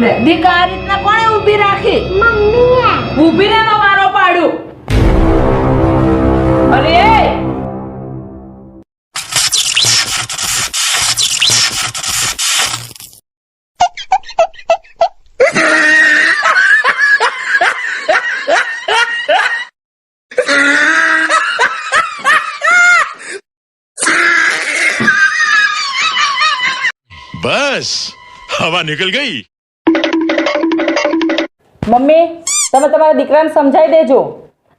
લે દીકા આ રીતના કોણે ઊભી રાખી મમ્મીએ ઊભી રહેનો મારો પાડું અરે એ बस हवा निकल गई મમ્મી તમે તમારા દીકરાને સમજાવી દેજો.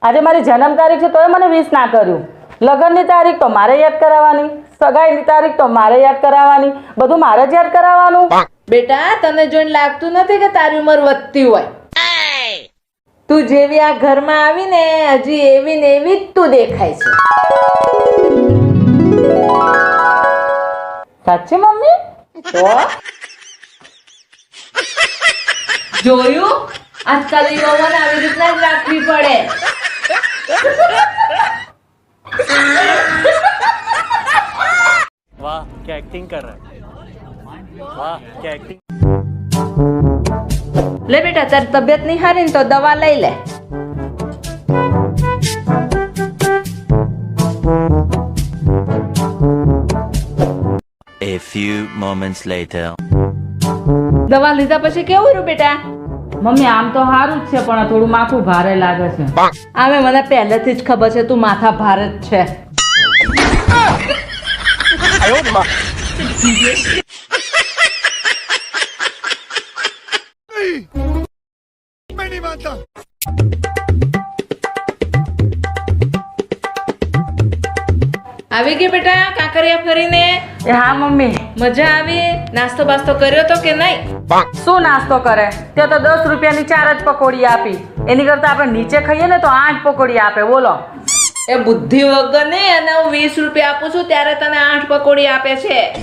આજે મારી જન્મ તારીખ છે તોય મને વિશ ના કર્યું. લગ્નની તારીખ તો મારે યાદ કરાવવાની સગાઈની તારીખ તો મારે યાદ કરાવવાની બધું મારે જ યાદ કરાવવાનું. બેટા તને જોઈને લાગતું નથી કે તારી ઉંમર વધતી હોય? તું જેવી આ ઘરમાં આવીને હજી એવી ને એવી જ તું દેખાય છે. સાચી મમ્મી? જોયું? આજકાલ યુવાઓને આવી રીતના જ રાખવી પડે वाह क्या एक्टिंग कर रहा है वाह क्या एक्टिंग લે બેટા તારી તબિયત નહીં હારી ને તો દવા લઈ લે A few moments later. દવા લીધા પછી કેવું રહ્યું બેટા મમ્મી આમ તો સારું જ છે પણ થોડું માથું ભારે લાગે છે. આમે મને પહેલેથી જ ખબર છે તું માથા ભારે જ છે. આવી ગઈ બેટા? કાંકરિયા ફરીને? હા મમ્મી. મજા આવી? નાસ્તો બાસ્તો કર્યો તો કે નહીં? શું નાસ્તો કરે? ત્યાં તો દસ રૂપિયાની ચાર જ પકોડી આપી. એની કરતા આપણે નીચે ખાઈએ ને તો આઠ પકોડી આપે. બોલો. એ બુદ્ધિ વગર ને અને હું વીસ રૂપિયા આપું છું ત્યારે તને આઠ પકોડી આપે છે.